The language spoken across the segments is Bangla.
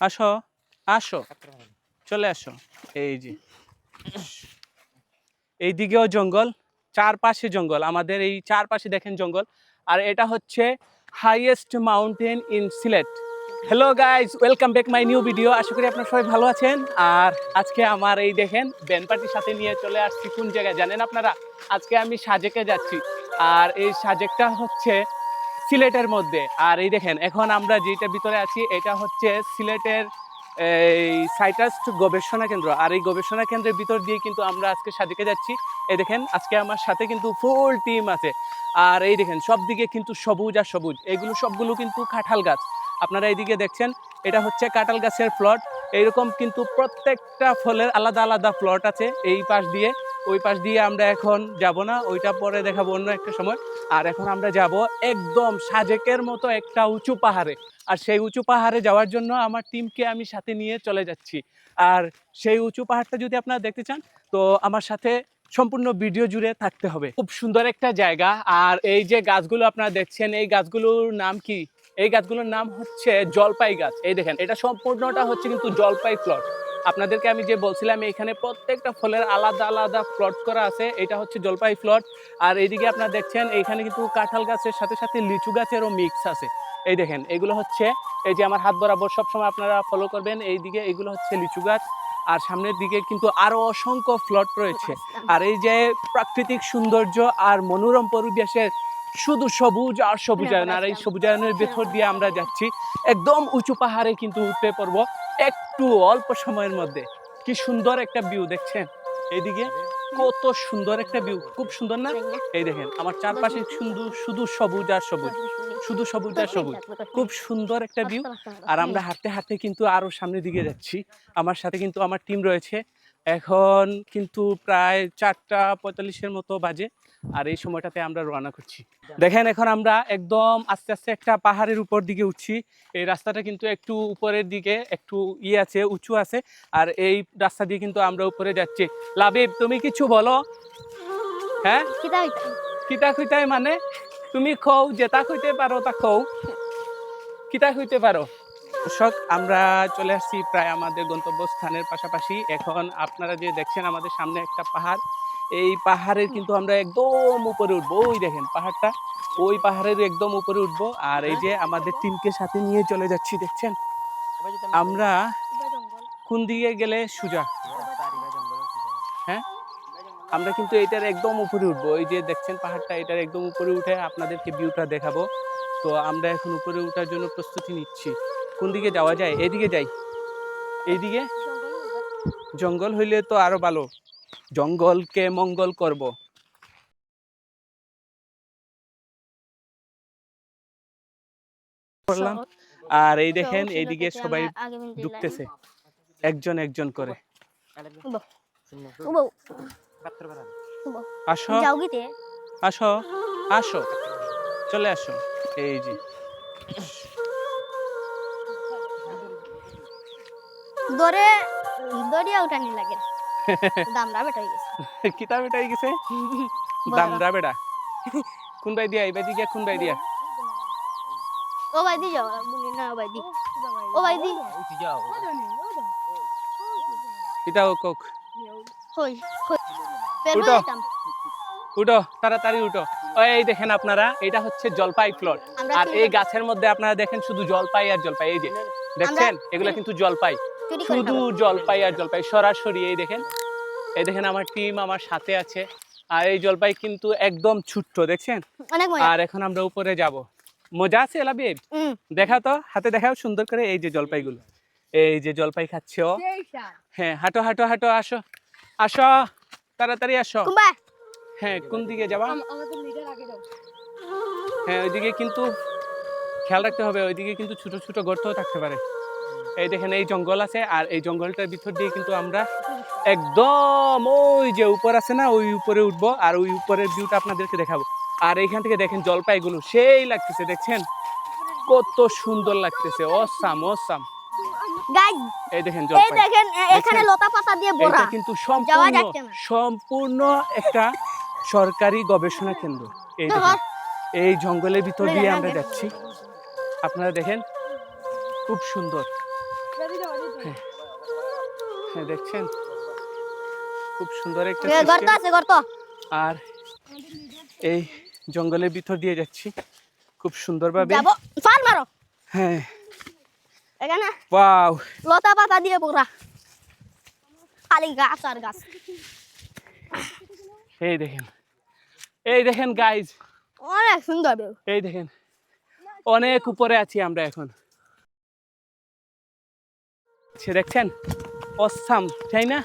আসো আসো। চলে আসো। এই যে। এই দিকেও জঙ্গল চারপাশে জঙ্গল। আমাদের এই চারপাশে দেখেন জঙ্গল। আর এটা হচ্ছে highest mountain in Sylhet. Hello guys welcome back my new video আশা করি আপনারা সবাই ভালো আছেন। আর আজকে আমার এই দেখেন ব্যান্ড পার্টির সাথে নিয়ে চলে আসছি। কোন জায়গায়? জানেন আপনারা? আজকে আমি সাজেকে যাচ্ছি। আর এই সাজেকটা হচ্ছে সিলেটের মধ্যে। আর এই দেখেন, এখন আমরা যেটা ভিতরে আছি, এটা হচ্ছে সিলেটের, এই সাইটাস্ট গবেষণা কেন্দ্র। আর এই গবেষণা কেন্দ্রের ভিতর দিয়ে কিন্তু আমরা আজকে সাজেকে যাচ্ছি। এই দেখেন, আজকে আমার সাথে কিন্তু ফুল টিম আছে। আর এই দেখেন, সব দিকে কিন্তু সবুজ আর সবুজ। এগুলো সবগুলো কিন্তু কাঁঠাল গাছ। আপনারা এইদিকে দেখছেন, এটা হচ্ছে কাঁঠাল গাছের প্লট এইরকম কিন্তু প্রত্যেকটা ফলের আলাদা আলাদা প্লট আছে এই পাশ দিয়ে, ওই পাশ দিয়ে আমরা এখন যাব না, ওইটা পরে দেখাবো অন্য একটা সময়। আর এখন আমরা যাব একদম সাজেকের মতো একটা উঁচু পাহাড়ে। আর সেই উঁচু পাহাড়ে যাওয়ার জন্য আমার টিমকে আমি সাথে নিয়ে চলে যাচ্ছি। আর সেই উঁচু পাহাড়টা যদি আপনারা দেখতে চান, তো আমার সাথে সম্পূর্ণ ভিডিও জুড়ে থাকতে হবে। খুব সুন্দর একটা জায়গা। আর এই যে গাছগুলো আপনারা দেখছেন, এই গাছগুলোর নাম কি? এই গাছগুলোর নাম হচ্ছে জলপাই গাছ। এই দেখেন এটা সম্পূর্ণটা হচ্ছে কিন্তু জলপাই প্লট আপনাদেরকে আমি যে বলছিলাম এখানে প্রত্যেকটা ফলের আলাদা আলাদা প্লট করা আছে। এটা হচ্ছে জলপাই প্লট আর এইদিকে আপনারা দেখছেন এখানে কিন্তু কাঁঠাল গাছের সাথে সাথে লিচু গাছেরও মিক্স আছে। এই দেখেন এগুলো হচ্ছে এই যে আমার হাত বরাবর সবসময় আপনারা ফলো করবেন এই দিকে এগুলো হচ্ছে লিচু গাছ। আর সামনের দিকে কিন্তু আরও অসংখ্য ফ্লট রয়েছে। আর এই যে প্রাকৃতিক সৌন্দর্য আর মনোরম পরিবেশের শুধু সবুজ আর সবুজায়ন আর এই সবুজায়নের ভেতর দিয়ে আমরা যাচ্ছি। একদম উঁচু পাহাড়ে কিন্তু উঠতে পারব একটু অল্প সময়ের মধ্যে। কি সুন্দর একটা ভিউ দেখছেন? এইদিকে কত সুন্দর একটা ভিউ খুব সুন্দর না? এই দেখেন আমার চারপাশে শুধু শুধু সবুজ আর সবুজ। শুধু সবুজ আর সবুজ। খুব সুন্দর একটা ভিউ আর আমরা হাঁটতে হাঁটতে কিন্তু আরও সামনের দিকে যাচ্ছি। আমার সাথে কিন্তু আমার টিম রয়েছে। এখন কিন্তু প্রায় চারটা পঁয়তাল্লিশের মতো বাজে। আর এই সময়টাতে আমরা রওনা করছি। দেখেন এখন আমরা একদম আস্তে আস্তে একটা পাহাড়ের উপর দিকে উঠছি। এই রাস্তাটা কিন্তু একটু উপরের দিকে একটু ই আছে উঁচু আছে। আর এই রাস্তা দিয়ে কিন্তু আমরা উপরে যাচ্ছি। লাবিব তুমি কিছু বলো? হ্যাঁ? কিতা খুঁজতে মানে? তুমি খৌ যেটা খুঁজতে পারো তা খৌ কিতা খুঁজতে পারো। দর্শক আমরা চলে আসছি প্রায় আমাদের গন্তব্যস্থানের পাশাপাশি। এখন আপনারা যে দেখছেন আমাদের সামনে একটা পাহাড় এই পাহাড়ের কিন্তু আমরা একদম উপরে উঠবো। ওই দেখেন পাহাড়টা, ওই পাহাড়ের একদম উপরে উঠবো। আর এই যে আমাদের টিমকে সাথে নিয়ে চলে যাচ্ছি, দেখছেন? আমরা কোন দিকে গেলে সুজা? হ্যাঁ? আমরা কিন্তু এটার একদম উপরে উঠবো। এই যে দেখছেন পাহাড়টা, এটার একদম উপরে উঠে আপনাদেরকে ভিউটা দেখাবো। তো আমরা এখন উপরে ওঠার জন্য প্রস্তুতি নিচ্ছি। কোন দিকে যাওয়া যায়? এদিকে যাই। এইদিকে? জঙ্গল হইলে তো আরও ভালো। জঙ্গলকে মঙ্গল করব। করলাম। আর এই দেখেন এইদিকে সবাই ঢুকতেছে। একজন একজন করে। আসো। আসো। আসো। চলে আসো। এই যে। দরে দরিয়া উঠানি লাগে। দামরা বেটা গেছে। এটাই গেছে? দামরা বেড়া কোন বাই দিয়া দিকে কোন বাই দিয়া ও ভাই দি যাও বুনি না ভাই দি ও ভাই দি কোক হই উঠো। উঠো তাড়াতাড়ি উঠো। ওই এই দেখেন আপনারা এটা হচ্ছে জলপাই প্লট আর এই গাছের মধ্যে আপনারা দেখেন শুধু জলপাই আর জলপাই। এই যে দেখছেন? এগুলো কিন্তু জলপাই। শুধু জলপাই আর জলপাই সরাসরি এই দেখেন। এই দেখেন আমার টিম আমার সাথে আছে। আর এই জলপাই কিন্তু একদম ছোট্ট দেখছেন? আর এখন আমরা উপরে যাব। মজা আছে লাবিব হুম। দেখা তো হাতে দেখাও সুন্দর করে এই যে জলপাইগুলো। এই যে জলপাই খাচ্ছে ও। হ্যাঁ হাঁটো হাঁটো হাঁটো আসো। আসো তাড়াতাড়ি আসো। হ্যাঁ কোন দিকে যাবা? হ্যাঁ ওইদিকে কিন্তু খেয়াল রাখতে হবে ওইদিকে কিন্তু ছোট ছোট গর্তও থাকতে পারে। এই দেখেন এই জঙ্গল আছে আর এই জঙ্গলটার ভিতর দিয়ে কিন্তু আমরা একদম ওই যে উপর আছে না ওই উপরে উঠবো আর ওই উপরের ভিউটা আপনাদেরকে দেখাবো। আর এইখান থেকে দেখেন জলপাইগুলো সেই লাগতেছে দেখছেন? কত সুন্দর লাগতেছে অসাম অসাম। এই দেখেন জলপাই। দেখেন এখানে লতা পাতা দিয়ে ভরা। কিন্তু সম্পূর্ণ সম্পূর্ণ একটা সরকারি গবেষণা কেন্দ্র। এই দেখেন এই জঙ্গলের ভিতর দিয়ে আমরা যাচ্ছি। আপনারা দেখেন খুব সুন্দর। হ্যাঁ। দেখছেন? খুব সুন্দর একটা গর্ত আছে গর্ত আর এই জঙ্গলের ভিতর দিয়ে যাচ্ছি। খুব সুন্দরভাবে। যাব। ফাল মারো। হ্যাঁ। এখানে ওয়াও। লতা পাতা দিয়ে পুরা খালি গাছ আর গাছ। এই দেখেন। এই দেখেন গাইজ অনেক সুন্দর। এই দেখেন। অনেক উপরে আছি আমরা এখন। সে দেখছেন? অসাম তাই না?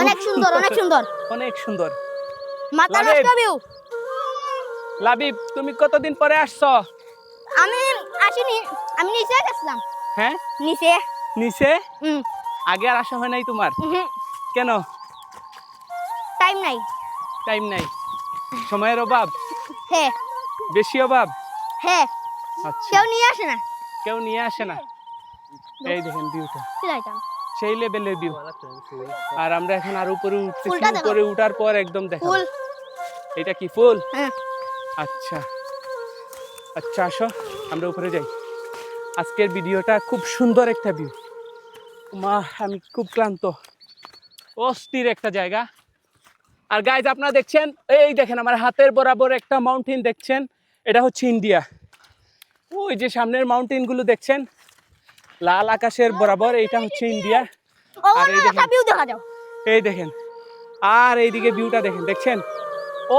অনেক সুন্দর অনেক সুন্দর। অনেক সুন্দর। মাথা। নষ্ট ভিউ লাবিব তুমি কতদিন পরে আসছো? আমি আসিনি আমি নিচে গেছিলাম। হ্যাঁ? নিচে। নিচে? হুম। আগে আর আসা হয় নাই তোমার? কেন? টাইম নাই। টাইম নাই। সময়ের অভাব? হ্যাঁ। বেশি অভাব? হে আচ্ছা। কেউ নিয়ে আসে না। কেউ নিয়ে আসে না? এই দেখেন ভিউটা সেই লেভেলের ভিউ আর আমরা এখন আর উপরে উঠতেছি উপরে উঠার পর একদম দেখো এটা কি ফুল? হ্যাঁ। আচ্ছা। আচ্ছা আসো। আমরা উপরে যাই। আজকের ভিডিওটা খুব সুন্দর একটা ভিউ মা আমি খুব ক্লান্ত। অস্থির একটা জায়গা। আর গাইজ আপনারা দেখছেন? এই দেখেন আমার হাতের বরাবর একটা মাউন্টেন দেখছেন? এটা হচ্ছে ইন্ডিয়া ওই যে সামনের মাউন্টেনগুলো দেখছেন? লাল আকাশের বরাবর এইটা হচ্ছে ইন্ডিয়া। আর এই দেখেন। এই দেখেন। আর এইদিকে ভিউটা দেখেন দেখছেন?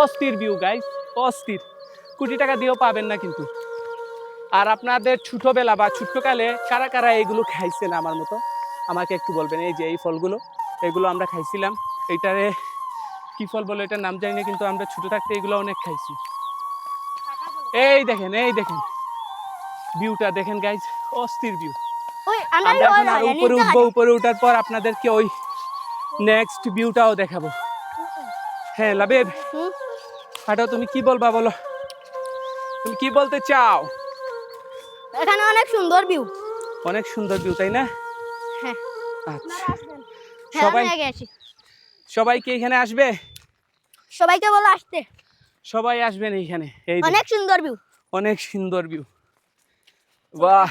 অস্থির ভিউ গাইস অস্থির। কোটি টাকা দিয়েও পাবেন না কিন্তু। আর আপনাদের ছোটোবেলা বা ছোট্টকালে কারা কারা এগুলো খাইছেন আমার মতো? আমাকে একটু বলবেন এই যে এই ফলগুলো এগুলো আমরা খাইছিলাম। এইটারে কি ফল বলে এটার নাম জানি না কিন্তু আমরা ছোট থাকতে এগুলো অনেক খাইছি। এই দেখেন এই দেখেন। ভিউটা দেখেন গাইজ অস্থির ভিউ আমরা এখন উপরে উঠবো উপরে উঠার পর আপনাদেরকে ওই নেক্সট ভিউটাও দেখাবো। হ্যাঁ লাবেব। হুম। তুমি কি বলবা বলো? তুমি কি বলতে চাও? এখানে অনেক সুন্দর ভিউ অনেক সুন্দর ভিউ তাই না? হ্যাঁ। আচ্ছা। হ্যাঁ সবাই আমি সবাই কি এখানে আসবে? সবাইকে বলো আসতে। সবাই আসবেন এইখানে এই অনেক সুন্দর ভিউ অনেক সুন্দর ভিউ বাহ।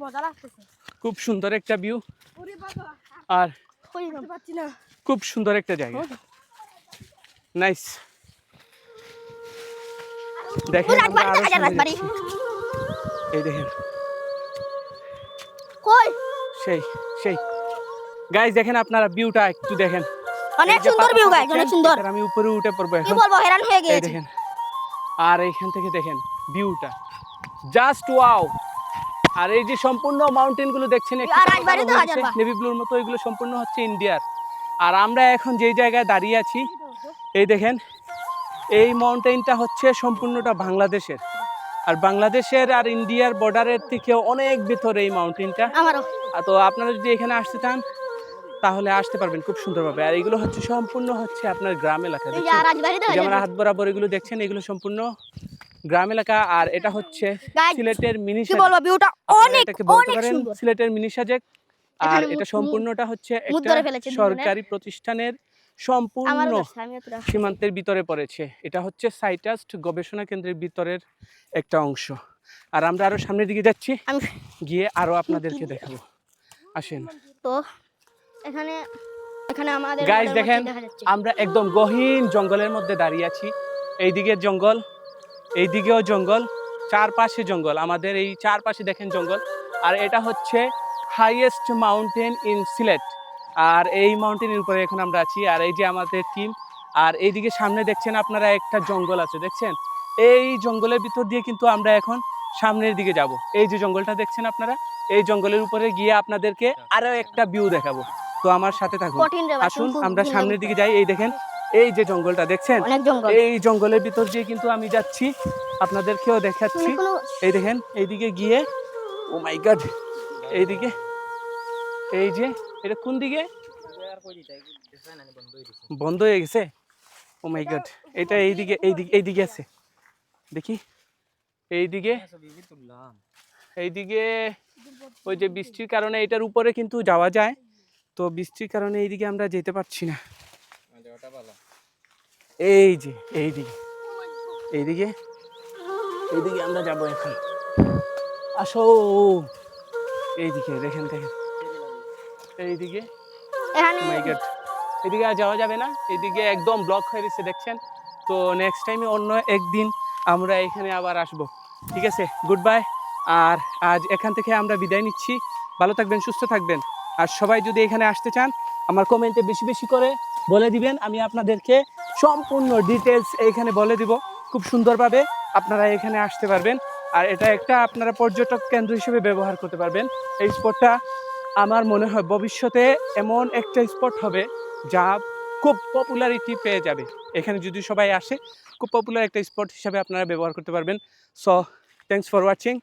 মজা লাগতেছে। খুব সুন্দর একটা ভিউ আর খুব সুন্দর একটা জায়গা। নাইস দেখেন। এই দেখেন। সেই সেই। গাইজ দেখেন আপনারা ভিউটা একটু দেখেন। অনেক সুন্দর ভিউ দেখছেন, অনেক সুন্দর। আমি উপরে উঠে পড়ব এখন। বলব হেরান হয়ে এই দেখেন। আর এইখান থেকে দেখেন ভিউটা জাস্ট ওয়াও আর এই যে সম্পূর্ণ মাউন্টেনগুলো দেখছেন। নেভি ব্লুর মতো এগুলো সম্পূর্ণ হচ্ছে ইন্ডিয়ার আর আমরা এখন যেই জায়গায় দাঁড়িয়ে আছি এই দেখেন এই মাউন্টেনটা হচ্ছে সম্পূর্ণটা বাংলাদেশের। আর বাংলাদেশের আর ইন্ডিয়ার বর্ডারের থেকে অনেক ভেতরে এই মাউন্টেনটা তো আপনারা যদি এখানে আসতে চান তাহলে আসতে পারবেন খুব সুন্দরভাবে। আর এগুলো হচ্ছে সম্পূর্ণ হচ্ছে আপনার গ্রাম এলাকা এই যে দেখছেন? রাজবাড়ি দেখা এই যে আমার যায় হাত বরাবর এগুলো দেখছেন এগুলো সম্পূর্ণ গ্রাম এলাকা আর এটা হচ্ছে সিলেটের মিনি কি বলব ভিউটা অনেক অনেক সুন্দর। সিলেটের মিনি সাজেক আর এটা সম্পূর্ণটা হচ্ছে একটা। সরকারি প্রতিষ্ঠানের সম্পূর্ণ। সীমান্তের ভিতরে পড়েছে। এটা হচ্ছে সাইটাস্ট গবেষণা কেন্দ্রের ভিতরের একটা অংশ। আর আমরা আরও সামনের দিকে যাচ্ছি গিয়ে আরও আপনাদেরকে দেখাবো। আসেন। তো এখানে এখানে আমাদের গাইজ ঘরের দেখেন। আমরা একদম গহীন জঙ্গলের মধ্যে দাঁড়িয়ে আছি। এইদিকে জঙ্গল এইদিকেও জঙ্গল চারপাশে জঙ্গল। আমাদের এই চারপাশে দেখেন জঙ্গল। আর এটা হচ্ছে হাইয়েস্ট মাউন্টেন ইন সিলেট আর এই মাউন্টেনের উপরে এখন আমরা আছি। আর এই যে আমাদের টিম আর এইদিকে সামনে দেখছেন আপনারা একটা জঙ্গল আছে দেখছেন? এই জঙ্গলের ভিতর দিয়ে কিন্তু আমরা এখন সামনের দিকে যাব। এই যে জঙ্গলটা দেখছেন আপনারা? এই জঙ্গলের উপরে গিয়ে আপনাদেরকে আরও একটা ভিউ দেখাবো। তো আমার সাথে থাকুন। আসুন আমরা সামনের দিকে যাই। এই দেখেন এই যে জঙ্গলটা দেখছেন? এই জঙ্গলের ভিতর দিয়ে কিন্তু আমি যাচ্ছি। আপনাদেরকেও দেখাচ্ছি। এই দেখেন এইদিকে গিয়ে ও মাই গড এইদিকে এই যে এটা কোন দিকে? বন্ধ হয়ে গেছে? ও মাই গড এটা এইদিকে এইদিকে এইদিকে আছে। দেখি এইদিকে এইদিকে ওই যে বৃষ্টির কারণে এটার উপরে কিন্তু যাওয়া যায়। তো বৃষ্টির কারণে এইদিকে আমরা যেতে পারছি না। এই যে এইদিকে এইদিকে এইদিকে আমরা যাব এখন। আসো। এইদিকে দেখেন দেখেন। এইদিকে গড এদিকে আর যাওয়া যাবে না। এদিকে একদম ব্লক হয়ে গেছে দেখছেন? তো নেক্সট টাইমে অন্য একদিন আমরা এখানে আবার আসব। ঠিক আছে? গুড বাই আর আজ এখান থেকে আমরা বিদায় নিচ্ছি। ভালো থাকবেন সুস্থ থাকবেন। আর সবাই যদি এখানে আসতে চান আমার কমেন্টে বেশি বেশি করে বলে দিবেন, আমি আপনাদেরকে সম্পূর্ণ ডিটেলস এইখানে বলে দিব। খুব সুন্দরভাবে আপনারা এখানে আসতে পারবেন। আর এটা একটা আপনারা পর্যটক কেন্দ্র হিসেবে ব্যবহার করতে পারবেন। এই স্পটটা আমার মনে হয় ভবিষ্যতে এমন একটা স্পট হবে যা খুব পপুলারিটি পেয়ে যাবে। এখানে যদি সবাই আসে, খুব পপুলার একটা স্পট হিসাবে আপনারা ব্যবহার করতে পারবেন। So thanks for watching